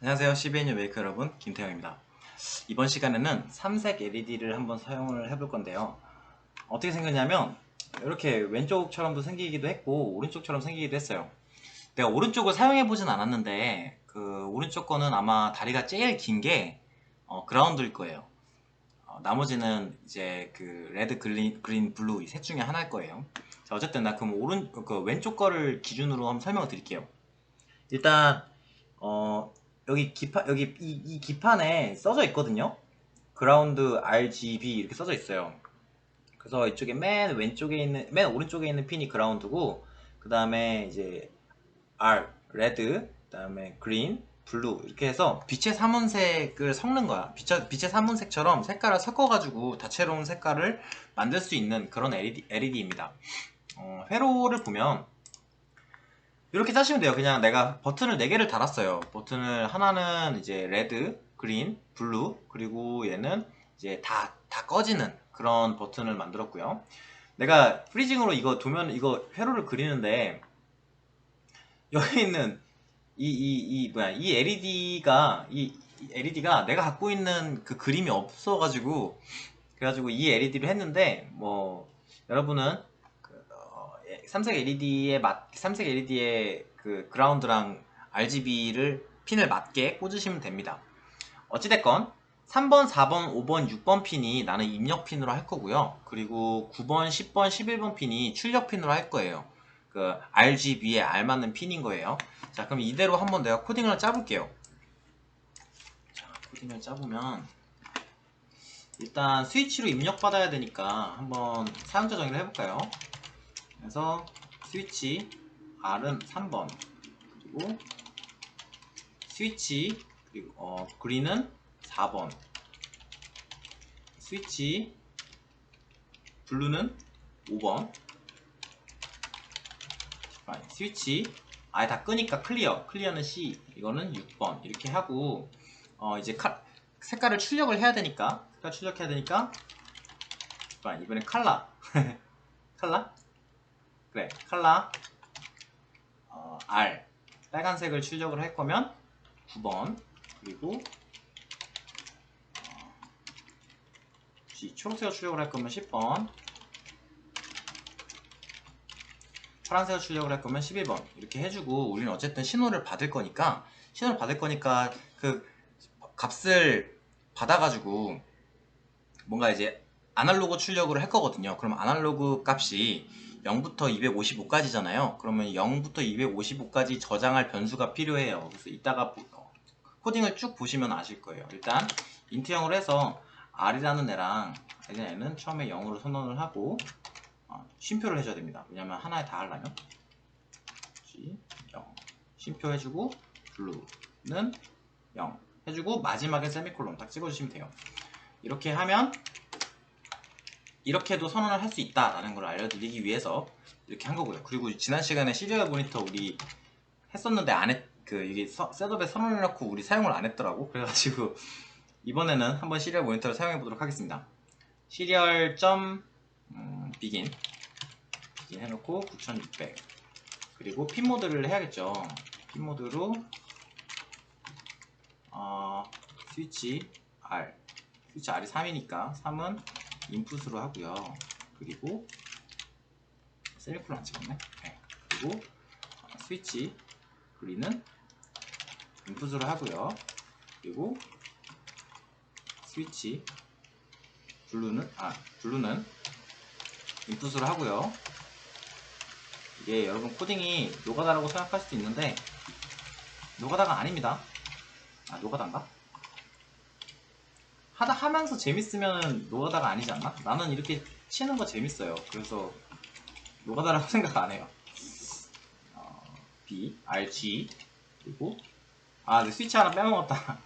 안녕하세요. CBNU 메이커 여러분, 김태형입니다. 이번 시간에는 삼색 LED를 한번 사용을 해볼 건데요. 어떻게 생겼냐면 이렇게 왼쪽처럼도 생기기도 했고 오른쪽처럼 생기기도 했어요. 내가 오른쪽을 사용해 보진 않았는데 그 오른쪽 거는 아마 다리가 제일 긴게 어, 그라운드일 거예요. 어, 나머지는 이제 그 레드, 그린, 그린, 블루 이 셋 중에 하나일 거예요. 자, 어쨌든 나 그럼 오른 그 왼쪽 거를 기준으로 한번 설명을 드릴게요. 일단 어 여기 기판 여기 이, 이 기판에 써져 있거든요. 그라운드 RGB 이렇게 써져 있어요. 그래서 이쪽에 맨 왼쪽에 있는 맨 오른쪽에 있는 핀이 그라운드고 그 다음에 이제 R 레드 그 다음에 그린 블루 이렇게 해서 빛의 삼원색을 섞는 거야 빛의, 빛의 삼원색처럼 색깔을 섞어가지고 다채로운 색깔을 만들 수 있는 그런 LED, LED입니다 어, 회로를 보면 이렇게 짜시면 돼요. 그냥 내가 버튼을 4개를 달았어요. 버튼을 하나는 이제 레드, 그린, 블루 그리고 얘는 이제 다, 다 꺼지는 그런 버튼을 만들었고요. 내가 프리징으로 이거 도면 이거 회로를 그리는데 여기 있는 이 이 이 뭐야 이 LED가 이 LED가 내가 갖고 있는 그 그림이 없어가지고 그래가지고 이 LED를 했는데 뭐 여러분은 삼색 LED의 맞 3색 LED의 그 그라운드랑 RGB를 핀을 맞게 꽂으시면 됩니다. 어찌됐건 3번, 4번, 5번, 6번 핀이 나는 입력 핀으로 할 거고요. 그리고 9번, 10번, 11번 핀이 출력 핀으로 할 거예요. 그 RGB에 알맞는 핀인 거예요. 자, 그럼 이대로 한번 내가 코딩을 짜볼게요. 자, 코딩을 짜보면 일단 스위치로 입력받아야 되니까 한번 사용자 정의를 해볼까요? 그래서 스위치 R은 3번. 그리고 스위치 그리고 어, 그린은 4번. 스위치 블루는 5번. 아, 스위치 아예 다 끄니까 클리어. 클리어는 C 이거는 6번. 이렇게 하고 어 이제 칼, 색깔을 출력을 해야 되니까 색깔 출력해야 되니까 아, 이번엔 칼라 칼라 그래 칼라 어, R. 빨간색을 출력을 할 거면 9번 그리고 어, G 초록색을 출력을 할 거면 10번 파란색을 출력을 할 거면 11번. 이렇게 해주고 우리는 어쨌든 신호를 받을 거니까 신호를 받을 거니까 그 값을 받아가지고 뭔가 이제 아날로그 출력을 할 거거든요. 그럼 아날로그 값이 0부터 255까지잖아요. 그러면 0부터 255까지 저장할 변수가 필요해요. 그래서 이따가 어, 코딩을 쭉 보시면 아실 거예요. 일단 인트형으로 해서 R이라는 애랑 애는 처음에 0으로 선언을 하고 어, 쉼표를 해줘야 됩니다. 왜냐면 하나에 다 하려면. G 0 쉼표 해주고 블루는 0 해주고 마지막에 세미콜론 딱 찍어주시면 돼요. 이렇게 하면 이렇게도 선언을 할 수 있다라는 걸 알려드리기 위해서 이렇게 한 거고요. 그리고 지난 시간에 시리얼 모니터 우리 했었는데 안 했, 그 이게 서, 셋업에 선언해놓고 우리 사용을 안 했더라고. 그래가지고 이번에는 한번 시리얼 모니터를 사용해 보도록 하겠습니다. 시리얼 점 음, 비긴 비긴 해놓고 9600 그리고 핀 모드를 해야겠죠 핀 모드로 어, 스위치 R 스위치 R이 3이니까 3은 인풋으로 하고요. 그리고 셀프로 안 찍었네? 네. 그리고 어, 스위치 그린은 인풋으로 하고요. 그리고 스위치 블루는 아 블루는 인풋으로 하고요. 이게 여러분 코딩이 노가다라고 생각할 수도 있는데 노가다가 아닙니다. 아 노가다인가? 하다 하면서 재밌으면 노가다가 아니지 않나? 나는 이렇게 치는 거 재밌어요. 그래서 노가다라고 생각 안 해요. 어, B, R, G 그리고 아 네, 스위치 하나 빼먹었다.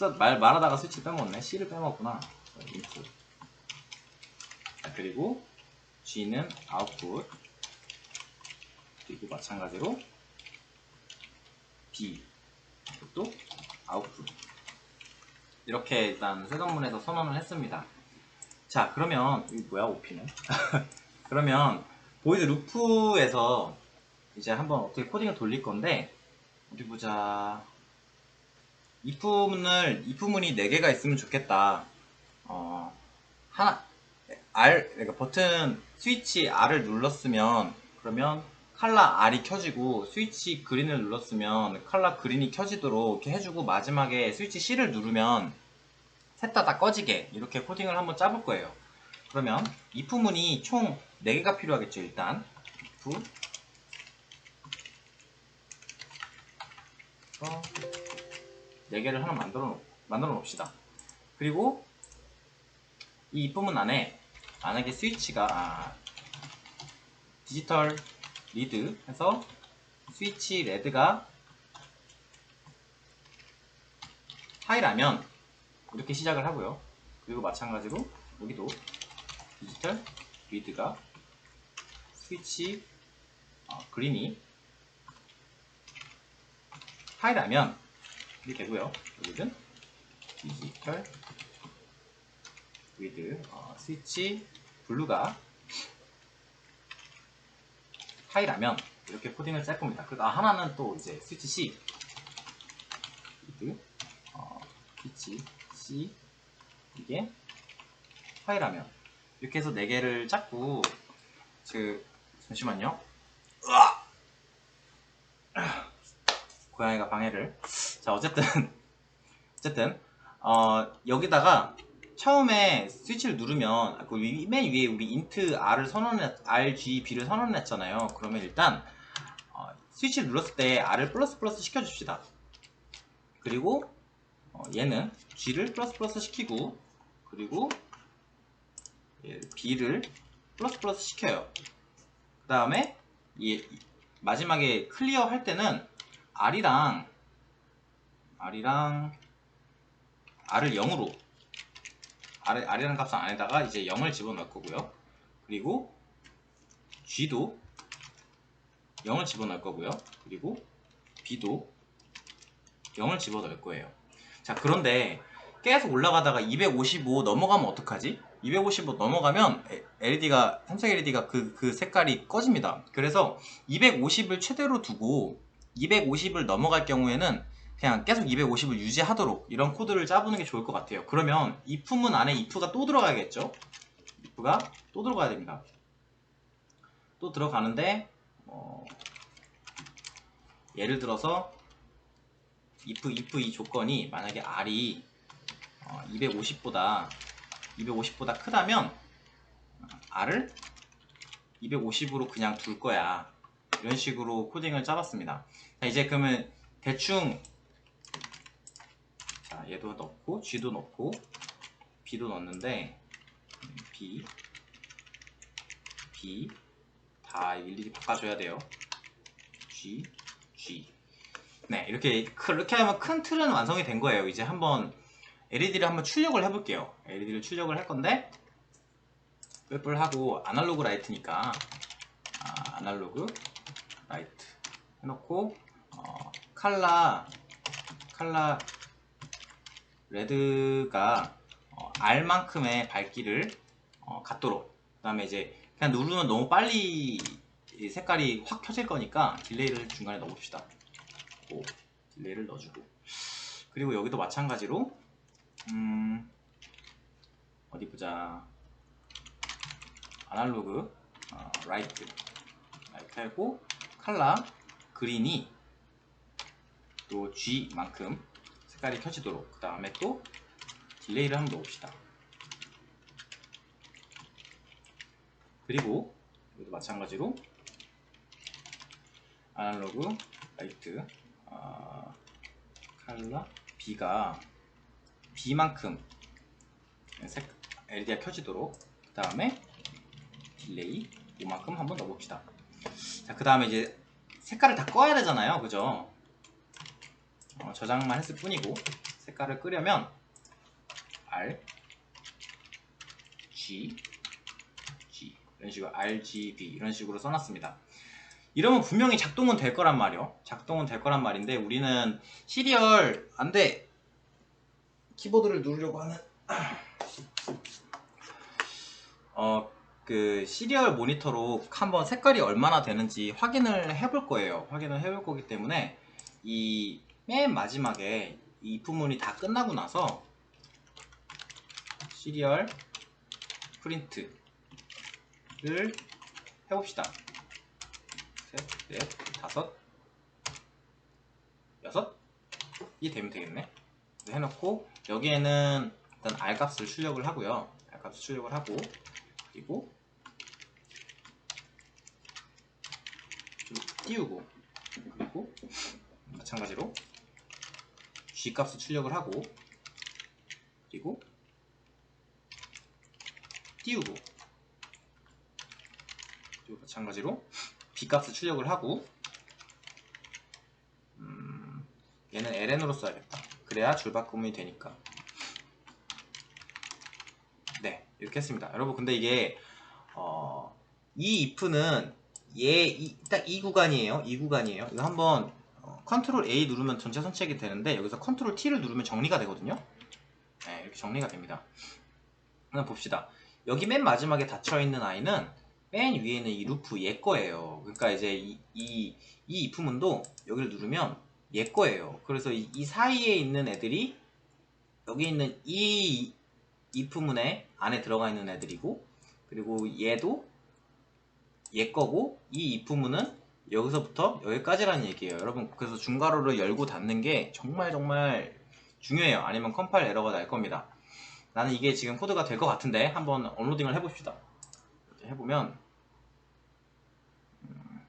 말, 말하다가 스위치 빼먹었네. C를 빼먹었구나. 인풋. 그리고 G는 아웃풋. 그리고 마찬가지로 B. 이것도 아웃풋 이렇게 일단 셋업문에서 선언을 했습니다 자 그러면 이 뭐야 OP는 그러면 보이드 루프에서 이제 한번 어떻게 코딩을 돌릴 건데 어디 보자. if문을 if문이 4개가 있으면 좋겠다. 어, 하나 R 그러니까 버튼 스위치 R을 눌렀으면 그러면 칼라 R이 켜지고 스위치 그린을 눌렀으면 칼라 그린이 켜지도록 이렇게 해주고 마지막에 스위치 C를 누르면 셋 다 다 꺼지게 이렇게 코딩을 한번 짜볼 거예요. 그러면 if문이 총 4개가 필요하겠죠 일단 if 어, 4개를 하나 만들어, 놓, 만들어 놓읍시다. 그리고 이 입부문 안에 만약에 스위치가 아, 디지털 리드 해서 스위치 레드가 하이라면 이렇게 시작을 하고요. 그리고 마찬가지로 여기도 디지털 리드가 스위치 어, 그린이 하이라면 이렇게 되고요. 여기는 디지털 위드 어, 스위치 블루가 하이라면 이렇게 코딩을 짤 겁니다. 그리고 아, 하나는 또 이제 스위치 C 어, 스위치 C 이게 하이라면 이렇게 해서 네 개를 짰고 그 잠시만요. 으아! 고양이가 방해를 자 어쨌든 어쨌든 어, 여기다가 처음에 스위치를 누르면 그 위- 맨 위에 우리 int r을 선언했 rgb를 선언했잖아요. 그러면 일단 어, 스위치를 눌렀을 때 r을 플러스 플러스 시켜줍시다. 그리고 어, 얘는 g를 플러스 플러스 시키고 그리고 얘 b를 플러스 플러스 시켜요. 그 다음에 이 마지막에 클리어 할 때는 r이랑 r이랑 r을 0으로 r, r이라는 값은 안에다가 이제 0을 집어넣을 거고요. 그리고 g도 0을 집어넣을 거고요. 그리고 b도 0을 집어넣을 거예요. 자, 그런데 계속 올라가다가 255 넘어가면 어떡하지? 255 넘어가면 LED가 삼성 LED가 그, 그 색깔이 꺼집니다. 그래서 250을 최대로 두고 250을 넘어갈 경우에는 그냥 계속 250을 유지하도록 이런 코드를 짜보는 게 좋을 것 같아요. 그러면 if문 안에 if가 또 들어가야겠죠? if가 또 들어가야 됩니다. 또 들어가는데 어, 예를 들어서 if if 이 조건이 만약에 r이 250보다 250보다 크다면 r을 250으로 그냥 둘 거야. 이런 식으로 코딩을 짜봤습니다. 자, 이제 그러면 대충 자, 얘도 넣고 G도 넣고 B도 넣었는데 음, B B 다 일일이 바꿔줘야 돼요. G G 네 이렇게 그렇게 하면 큰 틀은 완성이 된 거예요. 이제 한번 LED를 한번 출력을 해볼게요. LED를 출력을 할 건데 뿔뿔 하고 아날로그 라이트니까 아, 아날로그 라이트 해놓고 어, 칼라 칼라 레드가 어, R만큼의 밝기를 어, 갖도록. 그 다음에 이제 그냥 누르면 너무 빨리 이 색깔이 확 켜질 거니까 딜레이를 중간에 넣어봅시다. 오, 딜레이를 넣어주고. 그리고 여기도 마찬가지로 음, 어디 보자. 아날로그 어, 라이트. 라이트 하고 칼라 그린이 또 G만큼 색깔이 켜지도록 그 다음에 또 딜레이를 한번 넣읍시다. 그리고 여기도 마찬가지로 아날로그 라이트 어, 칼라 B가 B만큼 색 LED가 켜지도록 그 다음에 딜레이 이만큼 한번 넣어봅시다. 자 그 다음에 이제 색깔을 다 꺼야 되잖아요. 그죠 어, 저장만 했을 뿐이고 색깔을 끄려면 R G G 이런 식으로 RGB 이런 식으로 써놨습니다. 이러면 분명히 작동은 될 거란 말이요. 작동은 될 거란 말인데 우리는 시리얼 안돼 키보드를 누르려고 하는 어 그 시리얼 모니터로 한번 색깔이 얼마나 되는지 확인을 해볼 거예요. 확인을 해볼 거기 때문에 이 맨 마지막에 이 if문이 다 끝나고 나서 시리얼 프린트를 해봅시다. 셋, 넷, 다섯, 여섯 이 되면 되겠네. 해놓고 여기에는 일단 r 값을 출력을 하고요. r 값을 출력을 하고 그리고 좀 띄우고 그리고 마찬가지로 g 값을 출력을 하고 그리고 띄우고 그리고 마찬가지로 b 값을 출력을 하고 음, 얘는 ln으로 써야겠다. 그래야 줄바꿈이 되니까. 네 이렇게 했습니다. 여러분 근데 이게 어, 이 if는 얘 딱 이 구간이에요. 이 구간이에요. 이거 한번 어, 컨트롤 A 누르면 전체 선택이 되는데 여기서 컨트롤 T를 누르면 정리가 되거든요. 네, 이렇게 정리가 됩니다. 한번 봅시다. 여기 맨 마지막에 닫혀있는 아이는 맨 위에 있는 이 루프 얘 거예요. 그러니까 이제 이, 이, 이 if문도 여기를 누르면 얘 거예요. 그래서 이, 이 사이에 있는 애들이 여기 있는 이 if문의 안에 들어가 있는 애들이고 그리고 얘도 얘 거고 이 if문은 여기서부터 여기까지라는 얘기예요. 여러분 그래서 중괄호를 열고 닫는 게 정말 정말 중요해요. 아니면 컴파일 에러가 날 겁니다. 나는 이게 지금 코드가 될 것 같은데 한번 언로딩을 해봅시다. 해보면 음,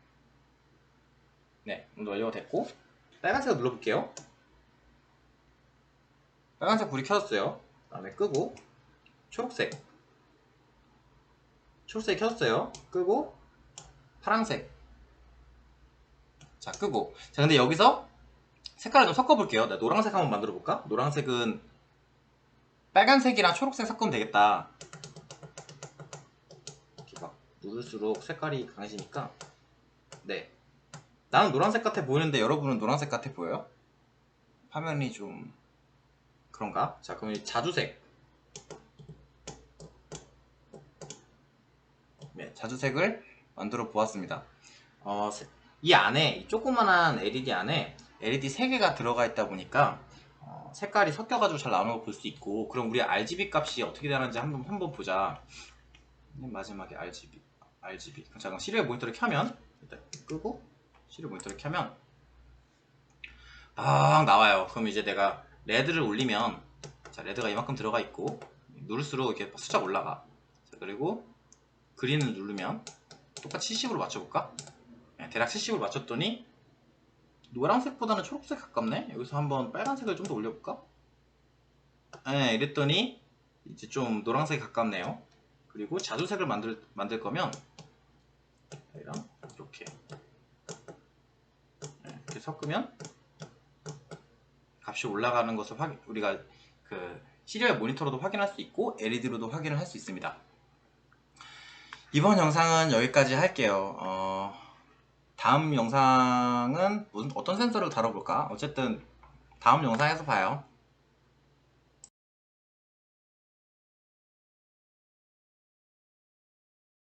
네 오늘 완료가 됐고 빨간색을 눌러볼게요. 빨간색 불이 켜졌어요. 그 다음에 끄고 초록색. 초록색 켜졌어요. 끄고 파란색 자 끄고. 자 근데 여기서 색깔을 좀 섞어볼게요. 나 노란색 한번 만들어 볼까? 노란색은 빨간색이랑 초록색 섞으면 되겠다. 이렇게 막 누를수록 색깔이 강해지니까. 네. 나는 노란색 같아 보이는데 여러분은 노란색 같아 보여요? 화면이 좀 그런가? 자 그럼 이 자주색. 네 자주색을 만들어 보았습니다. 어, 세- 이 안에 이 조그만한 LED 안에 LED 3개가 들어가 있다 보니까 어, 색깔이 섞여가지고 잘걸볼수 있고 그럼 우리 RGB 값이 어떻게 되는지 한번 한번 보자. 맨 마지막에 RGB RGB. 자 그럼 시리얼 모니터를 켜면 일단 끄고 시리얼 모니터를 켜면 막 나와요. 그럼 이제 내가 레드를 올리면 자 레드가 이만큼 들어가 있고 누를수록 이렇게 숫자가 올라가. 자, 그리고 그린을 누르면 똑같이 70으로 맞춰볼까? 네, 대략 70으로 맞췄더니 노란색보다는 초록색 가깝네? 여기서 한번 빨간색을 좀 더 올려볼까? 네, 이랬더니 이제 좀 노란색에 가깝네요. 그리고 자주색을 만들, 만들 거면 이랑 이렇게 네, 이렇게 섞으면 값이 올라가는 것을 확인, 우리가 그 시리얼 모니터로도 확인할 수 있고 LED로도 확인을 할 수 있습니다. 이번 영상은 여기까지 할게요. 어, 다음 영상은 어떤 센서를 다뤄볼까? 어쨌든 다음 영상에서 봐요.